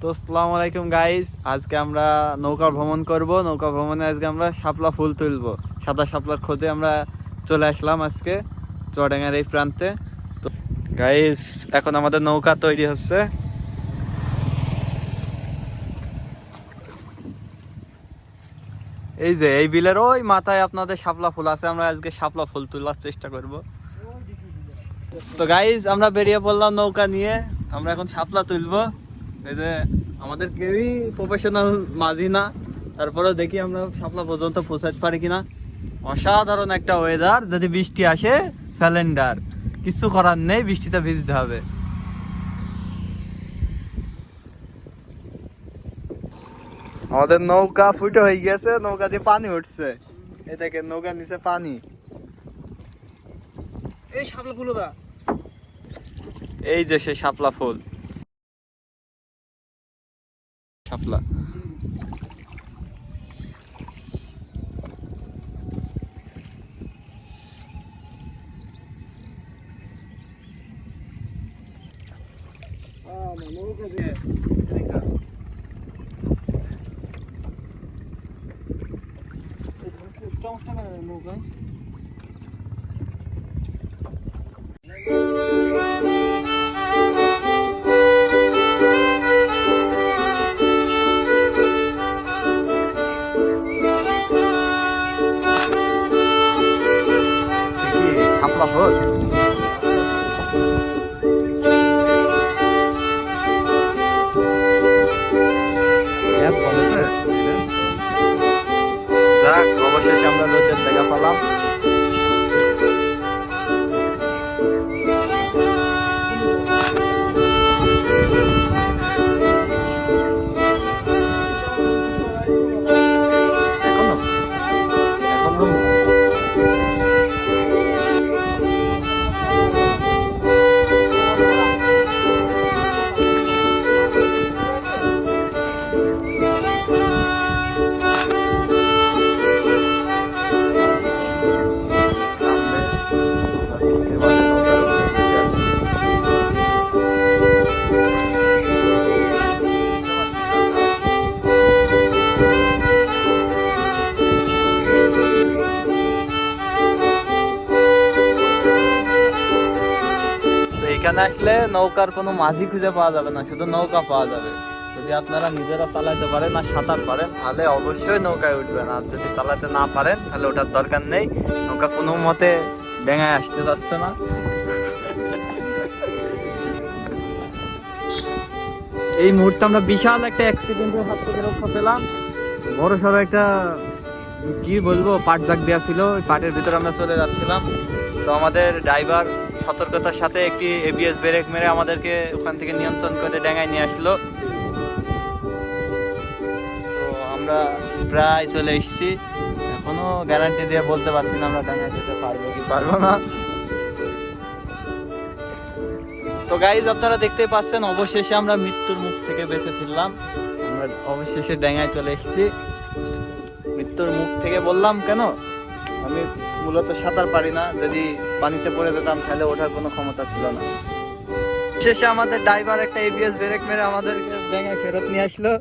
তো আসসালামু আলাইকুম গাইস আজকে আমরা নৌকা ভ্রমণ করব। নৌকা ভ্রমণে আজকে আমরা শাপলা ফুল তুলবো। সাদা শাপলার খোঁজে আমরা চলে আসলাম আজকে চুয়াডাঙ্গার এই প্রান্তে। তো গাইস এখন আমাদের নৌকা তৈরি হচ্ছে। এই যে, এই বিলের ওই মাথায় আপনাদের শাপলা ফুল আছে। আমরা আজকে শাপলা ফুল তোলার চেষ্টা করব। তো গাইজ আমরা বেরিয়ে পড়লাম নৌকা নিয়ে। আমরা এখন শাপলা তুলবো। এই যে আমাদের কেউই প্রফেশনাল মাঝি না। তারপরে দেখি আমরা শাপলা পর্যন্ত পৌঁছাতে পারি কিনা। অসাধারণ একটা ওয়েদার যদি বৃষ্টি আসে স্যালেন্ডার কিছু করার নেই বৃষ্টিতে ভিজতে হবে। আমাদের নৌকা ফুটো হয়ে গেছে নৌকা দিয়ে পানি উঠছে। দেখেন নৌকার নিচে পানি। এই শাপলা ফুলো এই যে সেই শাপলা ফুল। শাপলা নৌকা দিয়ে নৌকা এটা ফুল এখানে আসলে নৌকার কোনো মাঝি খুঁজে পাওয়া যাবে না, শুধু নৌকা পাওয়া যাবে। যদি আপনারা নিজেরা চালাতে পারেন আর সাঁতার পারেন, তাহলে অবশ্যই নৌকায় উঠবেন। আর যদি চালাতে না পারেন, তাহলে ওঠার দরকার নেই। নৌকা কোনো মতে ডেঙায় আসতে যাচ্ছে না। এই মুহূর্তে আমরা বিশাল একটা অ্যাক্সিডেন্টের হাত থেকে রক্ষা পেলাম। বড় সড়ো একটা কি বলব, পাট জাগ দেওয়া ছিল পাটের ভিতরে আমরা চলে যাচ্ছিলাম। তো আমাদের ড্রাইভার সতর্কতার সাথে একটি এবিএস ব্রেক মেরে আমাদেরকে ওখান থেকে নিয়ন্ত্রণ করে ড্যাঙায় নিয়ে আসলো। তো আমরা প্রায় চলে এসেছি। এখনও গ্যারান্টি দিয়ে বলতে পারছি না আমরা ডাঙায় যেতে পারব কি পারব না। তো গাইজ আপনারা দেখতেই পাচ্ছেন, অবশেষে আমরা মৃত্যুর মুখ থেকে বেঁচে ফিরলাম। আমরা অবশেষে ড্যাঙায় চলে এসেছি। মৃত্যুর মুখ থেকে বললাম কেন? আমি মূলত সাঁতার পারি না। যদি পানিতে পড়ে যেতাম, তাহলে ওঠার কোনো ক্ষমতা ছিল না। শেষে আমাদের ড্রাইভার একটা এবিএস ব্রেক মেরে আমাদেরকে ব্যাঙে ফেরত নিয়ে আসলো।